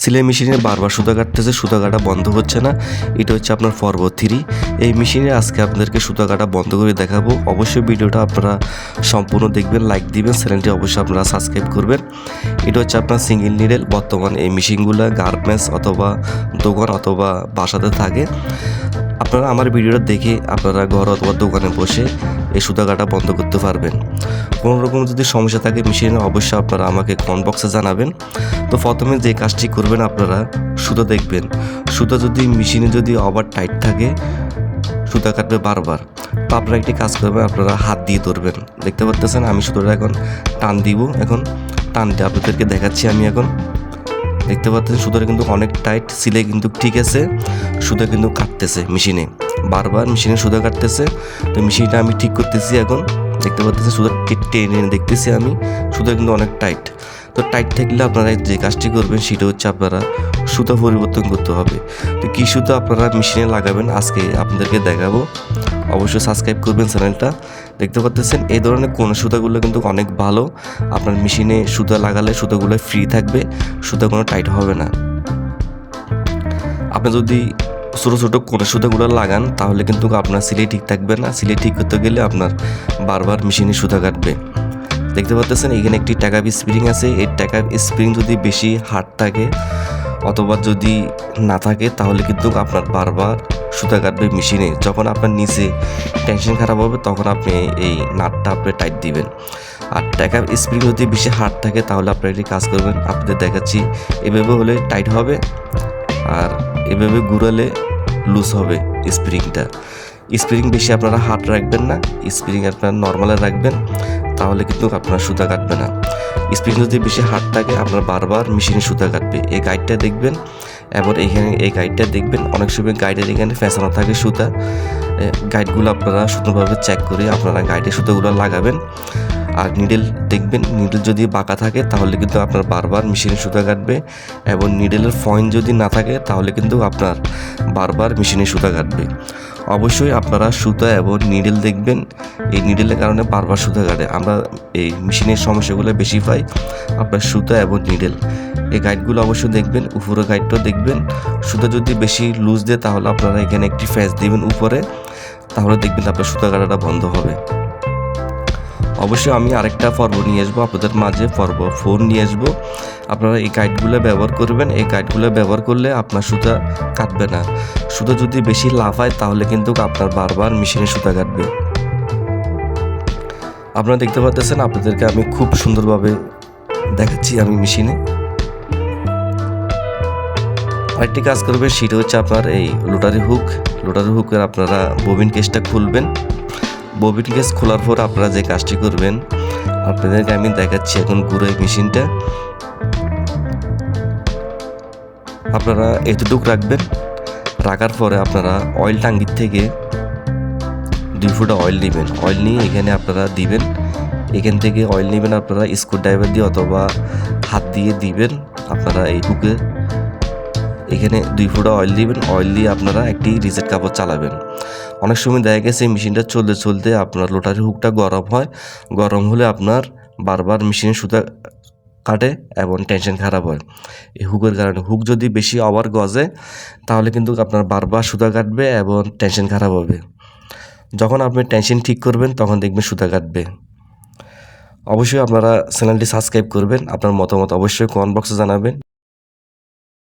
সিলাই মেশিনে বারবার সুতা কাটতেছে, সুতা কাটা বন্ধ হচ্ছে না। এটা হচ্ছে আপনার ফরবো থ্রি। এই মেশিনে আজকে আপনাদেরকে সুতা কাটা বন্ধ করে দেখাবো। অবশ্যই ভিডিওটা আপনারা সম্পূর্ণ দেখবেন, লাইক দিবেন, চ্যানেলটি অবশ্যই আপনারা সাবস্ক্রাইব করবেন। এটা হচ্ছে আপনার সিঙ্গেল নিডেল। বর্তমান এই মেশিনগুলো গার্মেন্টস অথবা দোকান অথবা বাসাতে থাকে। আপনারা আমার ভিডিওটা দেখে আপনারা ঘর অথবা দোকানে বসে এই সুতা কাটা বন্ধ করতে পারবেন। কোনো রকম যদি সমস্যা থাকে মেশিনে অবশ্যই আপনারা আমাকে কমেন্ট বক্সে জানাবেন। তো প্রথমে যে কাজটি করবেন আপনারা সুতো দেখবেন। সুতো যদি মেশিনে যদি ওভার টাইট থাকে, সুতা কাটবে বারবার। তো আপনারা একটি কাজ করবেন, আপনারা হাত দিয়ে ধরবেন। দেখতে পাচ্ছেন আমি সুতোটা এখন টান দিব। এখন টান দিয়ে আপনাদেরকে দেখাচ্ছি আমি এখন। দেখতে পাচ্ছেন সুতোটা কিন্তু অনেক টাইট, সিলে কিন্তু ঠিক আছে, সুতো কিন্তু কাটতেছে মেশিনে, বারবার মেশিনে সুতো কাটতেছে, তো মেশিনটা আমি ঠিক করতেছি এখন, দেখতে পাচ্ছেন সুতো টেনে দেখতেছি আমি, সুতো কিন্তু অনেক টাইট, তো টাইট থাকলে আপনারা যে কাজটি করবেন সেটা হচ্ছে আপনারা সুতো পরিবর্তন করতে হবে, তো কী সুতো আপনারা মেশিনে লাগাবেন আজকে আপনাদেরকে দেখাবো অবশ্যই সাবস্ক্রাইব করবেন চ্যানেলটা দেখতে পাচ্ছেন এই ধরনের কোন সুতাগুলো কিন্তু অনেক ভালো। আপনার মেশিনে সুতা লাগালে সুতাগুলো ফ্রি থাকবে, সুতা কোনো টাইট হবে না। আপনি যদি ছোটো ছোটো কোন সুতাগুলো লাগান, তাহলে কিন্তু আপনার সিলাই ঠিক থাকবে না। সিলাই ঠিক করতে গেলে আপনার বারবার মেশিনে সুতা কাটবে। দেখতে পাচ্ছেন এখানে একটি ট্যাকাপ স্প্রিং আছে। এই ট্যাকাপ স্প্রিং যদি বেশি হার্ড থাকে, অথবা যদি না থাকে, তাহলে কিন্তু আপনার বারবার সুতা কাটবে মেশিনে, যখন আপনার নিচে টেনশন খারাপ হবে, তখন আপনি এই নাটটা আপনি টাইট দিবেন। আর ট্যাকাপ স্প্রিং যদি বেশি হার্ড থাকে, তাহলে আপনার একটি কাজ করবেন, আপনাদের দেখাচ্ছি, এভাবে হলে টাইট হবে, আর এভাবে ঘুরালে লুজ হবে স্প্রিংটা স্প্রিং বেশি আপনারা হার্ড রাখবেন না স্প্রিং আপনারা নর্মালে রাখবেন, তাহলে কিন্তু আপনার সুতা কাটবে না। স্প্রিং যদি বেশি হার্ড থাকে, আপনার বারবার মেশিনে সুতা কাটবে। এই গাইডটা দেখবেন এবং এইখানে এই গাইডটা দেখবেন। অনেক সময় গাইডের এখানে ফেঁসানো থাকে সুতা। গাইডগুলো আপনারা সুন্দরভাবে চেক করে আপনারা গাইডের সুতাগুলো লাগাবেন। আর নিডেল দেখবেন নিডেল যদি বাঁকা থাকে, তাহলে কিন্তু আপনার বারবার মেশিনে সুতা কাটবে এবং নিডেলের পয়েন্ট যদি না থাকে, তাহলে কিন্তু আপনার বারবার মেশিনে সুতা কাটবে। অবশ্যই আপনারা সুতা এবং নিডেল দেখবেন, এই নিডেলের কারণে বারবার সুতা কাটে। আমরা এই মেশিনের সমস্যাগুলো বেশি পাই, আপনার সুতা এবং নিডেল এই গাইডগুলো অবশ্যই দেখবেন উপরে গাইডটাও দেখবেন। সুতা যদি বেশি লুজ দেয়, তাহলে আপনারা এখানে একটি ফ্যাস দিবেন উপরে, তাহলে দেখবেন আপনার সুতা কাটাটা বন্ধ হবে। অবশ্যই আমি আরেকটা পর্ব নিয়ে আসব, আপনাদের মাঝে পর্ব ফোন নিয়ে আসব। আপনারা এই গাইডগুলো ব্যবহার করবেন, এই গাইডগুলো ব্যবহার করলে আপনার সুতা কাটবে না। সুতা যদি বেশি লাফায়, তাহলে কিন্তু আপনার বারবার মেশিনে সুতা কাটবে। আপনারা দেখতে পাচ্ছেন আপনাদেরকে আমি খুব সুন্দরভাবে দেখাচ্ছি আমি মেশিনে। আরেকটি কাজ করবে সেটা হচ্ছে আপনার এই লোটারি হুক। লোটারি হুকের আপনারা ববিন কেসটা খুলবেন। ববিন কেস খোলার পর আপনারা যে কাজটি করবেন, আপনাদেরকে আমি দেখাচ্ছি এখন ঘুরে মেশিনটা। আপনারা এতটুক রাখবেন, রাখার পরে আপনারা অয়েল টাঙ্গির থেকে দুই ফুটা অয়েল নেবেন। অয়েল নিয়ে এখানে আপনারা দিবেন, এখান থেকে অয়েল নেবেন আপনারা স্ক্রু ড্রাইভার দিয়ে অথবা হাত দিয়ে দিবেন আপনারা এই হুকে এখানে দুই ফুটা অয়েল দিবেন অয়েল দিয়ে আপনারা একটি রিসেট কাপড় চালাবেন। অনেক সময় দেখা গেছে এই মেশিনটা চলতে চলতে আপনার লোটারি হুকটা গরম হয়। গরম হলে আপনার বারবার মেশিনের সুতা কাটে এবং টেনশন খারাপ হয়। এই হুকের কারণে হুক যদি বেশি ওভার গজে, তাহলে কিন্তু আপনার বারবার সুতা কাটবে এবং টেনশন খারাপ হবে। যখন আপনি টেনশন ঠিক করবেন, তখন দেখবেন সুতা কাটবে। অবশ্যই আপনারা চ্যানেলটি সাবস্ক্রাইব করবেন। আপনার মতামত অবশ্যই কমেন্ট বক্সে জানাবেন।